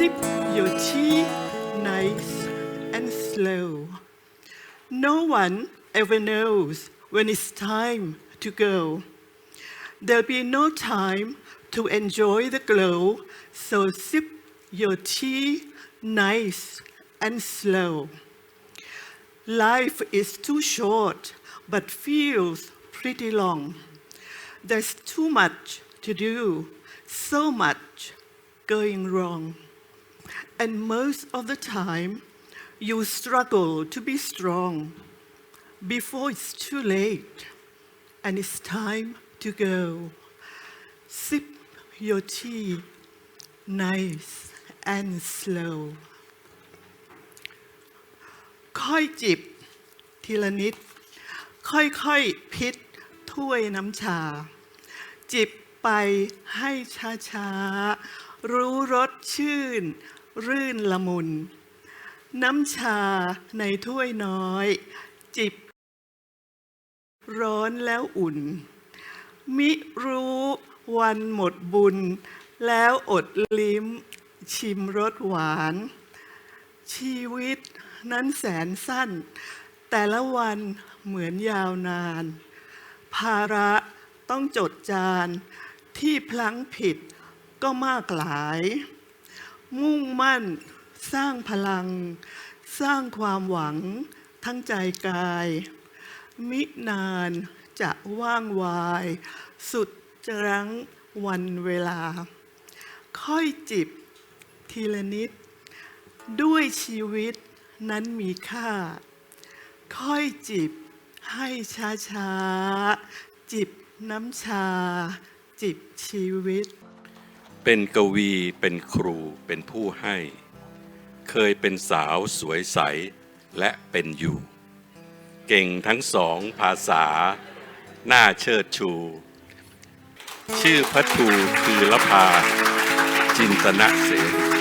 sip your tea nice and slow. No one ever knows when it's time to go. There'll be no time to enjoy the glow, so sip your tea nice and slow. Life is too short, but feels pretty long. There's too much to do, so much going wrong. And most of the time, you struggle to be strong before it's too late and it's time to go. Sip your tea nice and slow. ค่อยจิบทีละนิด ค่อยๆพิษถ้วยน้ำชา จิบไปให้ช้าๆ รู้รสชื่น รื่นละมุน น้ำชาในถ้วยน้อย จิบ ร้อนแล้วอุ่น มิรู้วันหมดบุญ แล้วอดลิ้ม ชิมรสหวาน ชีวิตนั้นแสนสั้น แต่ละวันเหมือนยาวนาน ภาระต้องจดจานที่พลั้งผิดก็มากหลาย มุ่งมั่น สร้างพลัง สร้างความหวัง ทั้งใจกาย มินานจะว่างวาย สุดจะรั้งวันเวลา ค่อยจิบทีละนิด ด้วยชีวิตนั้นมีค่า ค่อยจิบให้ช้าๆจิบน้ำชา จิบชีวิต เป็นกวีเป็นครูเป็นผู้ให้ เคยเป็นสาวสวยใสและเป็นอยู่ เก่งทั้งสองภาษา หน้าเชิดชู ชื่อพระทูคือละพา จินตนะเสรี